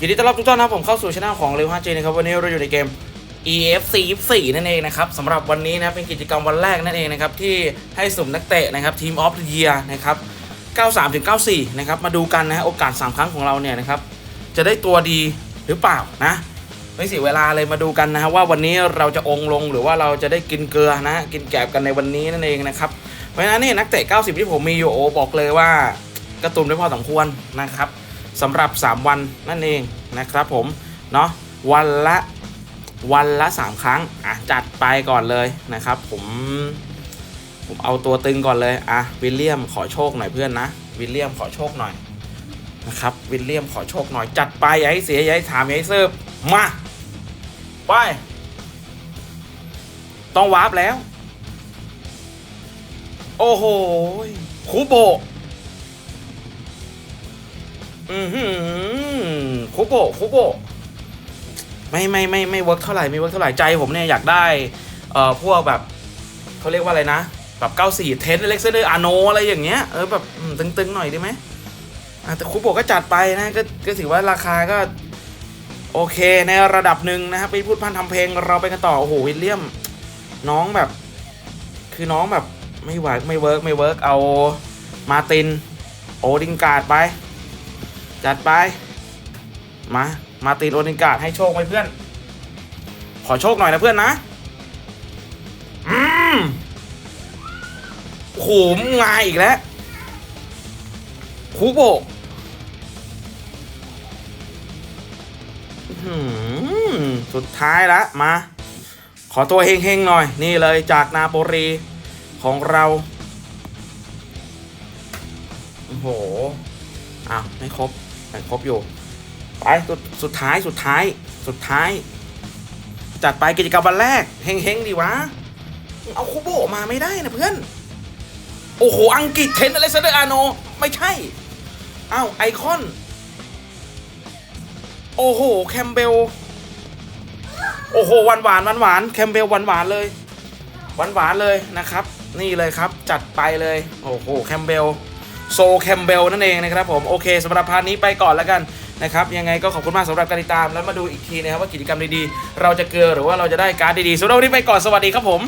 ยินดีต้อนรับทุกท่านนะครับผมเข้าสู่ช่องของเร็ว 5G นะครับวันนี้เราอยู่ในเกม EFC 24นั่นเองนะครับสำหรับวันนี้นะเป็นกิจกรรมวันแรกนั่นเองนะครับที่ให้สุ่มนักเตะนะครับทีมออฟเดียนะครับ 93ถึง94 นะครับมาดูกันนะโอกาส 3 ครั้งของเราเนี่ยนะครับจะได้ตัวดีหรือเปล่านะ ไม่เสียเวลาเลยมาดูกันนะฮะว่าวันนี้เราจะองลงหรือว่าเราจะได้กินเกลือนะกินแกบกันในวันนี้นั่นเองนะครับเพราะฉะนั้นนี่นักเตะ 90 ที่ผมมีอยู่โอบอกเลยว่ากระตุ้นไม่พอสมควรนะครับ สำหรับ 3 วันนั่นเองนะครับผมเนาะวันละวันละ 3 ครั้งอะจัดไปก่อนเลยนะครับ ผมผมเอาตัวตึงก่อนเลยอะวิลเลียมขอโชคหน่อยเพื่อนนะวิลเลียมขอโชคหน่อยนะครับวิลเลียมขอโชคหน่อยจัดไปอย่าให้เสียอย่าให้ถามอย่าให้เซิร์ฟมาไปต้องวาร์ปแล้ว โอ้โหคูโบ อือหือคูโบะคูโบะไม่ไม่ไม่ไม่เวิร์กเท่าไหร่ไม่เวิร์กเท่าไหร่ใจผมเนี่ยอยากได้เอ่อพวกแบบเขาเรียกว่าอะไรนะแบบ94 เทนเล็กเซอร์อาโนอะไรอย่างเงี้ยเออแบบตึงๆหน่อยได้ไหมแต่คูโบก็จัดไปนะก็ก็ถือว่าราคาก็ โอเคในระดับหนึ่งนะครับไปพูดพันทำเพลงเราไปกันต่อ โอ้โหวิลเลียม น้องแบบ คือน้องแบบไม่ไหวไม่เวิร์กไม่เวิร์กเอามาติน โอดิงการ์ดไป จัดไป มา มาตินโอดิการ์ดให้โชคไหมเพื่อน ขอโชคหน่อยนะเพื่อนนะ อืมโอ้โหมาอีกแล้วคูโบะสุดท้ายละมา ขอตัวเฮงๆหน่อย นี่เลยจากนาโปลีของเรา โอ้โห อ้าวไม่ครบแต่ครบอยู่ ไปสุดสุดท้ายสุดท้ายสุดท้าย จัดไปกิจกรรมวันแรกเฮงๆดีวะ เอาคูโบมาไม่ได้นะเพื่อน โอ้โห อังกฤษเทนอเลสเดอร์อาโน ไม่ใช่ อ้าวไอคอน โอ้โห แคมเบล โอ้โหหวานหวานหวานหวานแคมเบลหวานหวานเลยหวานหวานเลยนะครับ นี่เลยครับ จัดไปเลย โอ้โห แคมเบล โซแคมเบลนั่นเองนะครับผมโอเคสำหรับพาร์ทนี้ไปก่อนแล้วกันนะครับยังไงก็ขอบคุณมากสำหรับการติดตาม แล้วมาดูอีกทีนะครับว่ากิจกรรมดีๆ เราจะเกลือหรือว่าเราจะได้การ์ดดีๆสำหรับวันนี้ไปก่อนสวัสดีครับผม